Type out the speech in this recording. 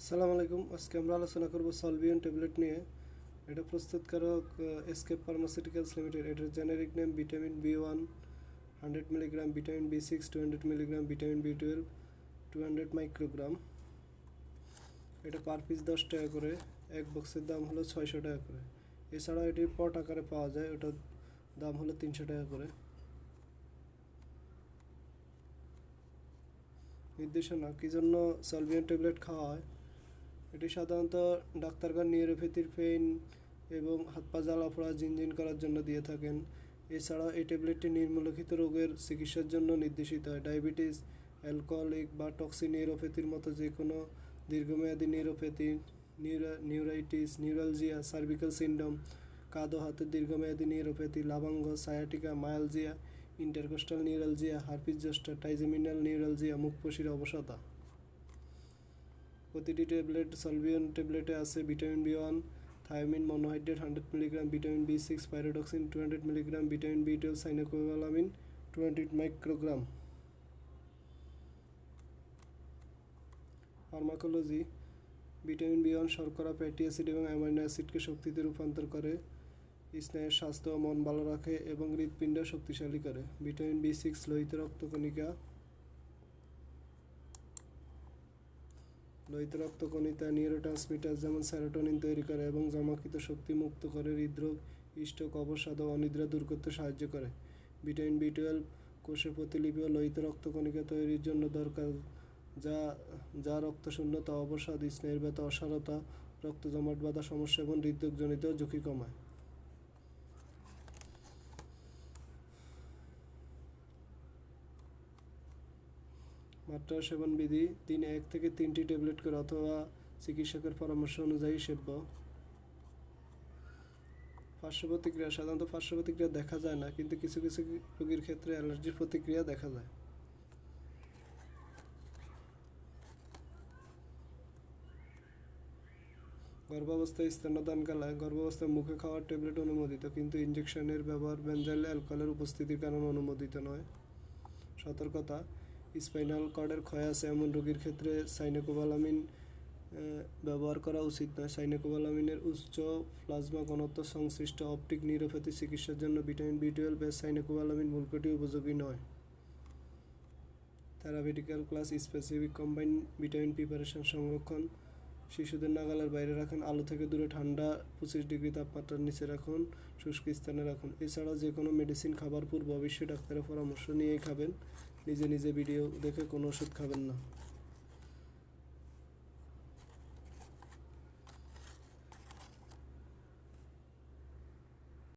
আসসালামু আলাইকুম। আজকে আমরা আলোচনা করব সলভিয়ন ট্যাবলেট নিয়ে। এটা প্রস্তুতকারক এসকেপ ফার্মাসিউটিক্যালস লিমিটেড এটার generic name vitamin B one hundred milligram vitamin B six two hundred milligram vitamin B twelve two hundred microgram এটা পার পিস দশ টাকা করে। এক বক্সের দাম হলো ছয়শো টাকা করে। এছাড়া এটি পট আকারে পাওয়া যায়। ওটার দাম হলো তিনশো টাকা করে। নির্দেশনা, কী জন্য সলভিয়ান ট্যাবলেট খাওয়া হয়? এটি সাধারণত ডাক্তারগণ নিউরোপ্যাথির পেইন এবং হাত পা জ্বালা পোড়া জিনজিন করার জন্য দিয়ে থাকেন। এছাড়াও এই ট্যাবলেটটি নির্মূলখিত রোগের চিকিৎসার জন্য নির্দেশিত হয়। ডায়াবেটিস, অ্যালকোহলিক বা টক্সি নিউরোপ্যাথির মতো যে কোনো দীর্ঘমেয়াদী নিউরোপ্যাথি, নিউরা, নিউরাইটিস, নিউরালজিয়া, সার্ভিক্যাল সিন্ড্রোম ও হাতের দীর্ঘমেয়াদী neuropathy লাভাঙ্গ sciatica myalgia intercostal neuralgia, herpes, zoster trigeminal neuralgia মুখপশির অবসাদা। প্রতিটি ট্যাবলেট সলভিয়ন ট্যাবলেটে আছে vitamin B one thiamine monohydrate hundred milligram, vitamin B six, pyridoxine two hundred milligram, vitamin B twelve cyanocobalamin two hundred microgram. Pharmacology, vitamin B one শর্করা, fatty acid এবং amino অ্যাসিডকে শক্তিতে রূপান্তর করে স্নায়ুর স্বাস্থ্য ও মন ভালো রাখে এবং হৃৎপিণ্ড শক্তিশালী করে। ভিটামিন বি সিক্স, লোহিত রক্তকণিকা লোহিত রক্তকণিকা নিউরোট্রান্সমিটার যেমন স্যারোটোনিন তৈরি করে এবং জমাকৃত শক্তি মুক্ত করে হৃদরোগ স্ট্রোক অবসাদ ও অনিদ্রা দূর করতে সাহায্য করে। ভিটামিন বি টুয়েলভ কোষের প্রতিলিপি ও লোহিত রক্তকণিকা তৈরির জন্য দরকার, যা যা রক্তশূন্যতা, অবসাদ স্নায়ুর ব্যথা, অসারতা, রক্ত জমাট বাঁধা সমস্যা এবং হৃদরোগজনিত ঝুঁকি কমায়। মাত্রা সেবন বিধি দিনে এক থেকে তিনটি ট্যাবলেট করে অথবা চিকিৎসকের পরামর্শ অনুযায়ী সেব্য। পার্শ্ব প্রতিক্রিয়া সাধারণত পার্শ্ব প্রতিক্রিয়া দেখা যায় না, কিন্তু কিছু কিছু রোগীর ক্ষেত্রে অ্যালার্জির প্রতিক্রিয়া দেখা যায়। গর্ভাবস্থায় স্তন্যদানকালে গর্ভাবস্থায় মুখে খাওয়ার ট্যাবলেট অনুমোদিত, কিন্তু ইঞ্জেকশনের ব্যবহার বেঞ্জাইল অ্যালকোহলের উপস্থিতির কারণে অনুমোদিত নয়। সতর্কতা স্পাইনাল কর্ডের ক্ষয় আছে এমন রোগীর ক্ষেত্রে সাইনোকোবালামিন ব্যবহার করা উচিত নয়। সাইনোকোবালামিনের উচ্চ প্লাজমা ঘনত্ব সংশ্লিষ্ট অপটিক নিউরোপ্যাথি চিকিৎসার জন্য ভিটামিন বি টুয়েলভ এর সাইনোকোবালামিন মূলকটি উপযোগী নয়। Therapeutical class specific combine vitamin preparation সংরক্ষণ, শিশুদের নাগালের বাইরে রাখুন, আলো থেকে দূরে ঠান্ডা পঁচিশ ডিগ্রি তাপমাত্রার নিচে রাখুন, শুষ্ক স্থানে রাখুন। এছাড়া যে কোনো মেডিসিন খাবার পূর্ব অবশ্যই ডাক্তারের পরামর্শ নিয়েই খাবেন। নিজে নিজে ভিডিও দেখে কোনো ওষুধ খাবেন না।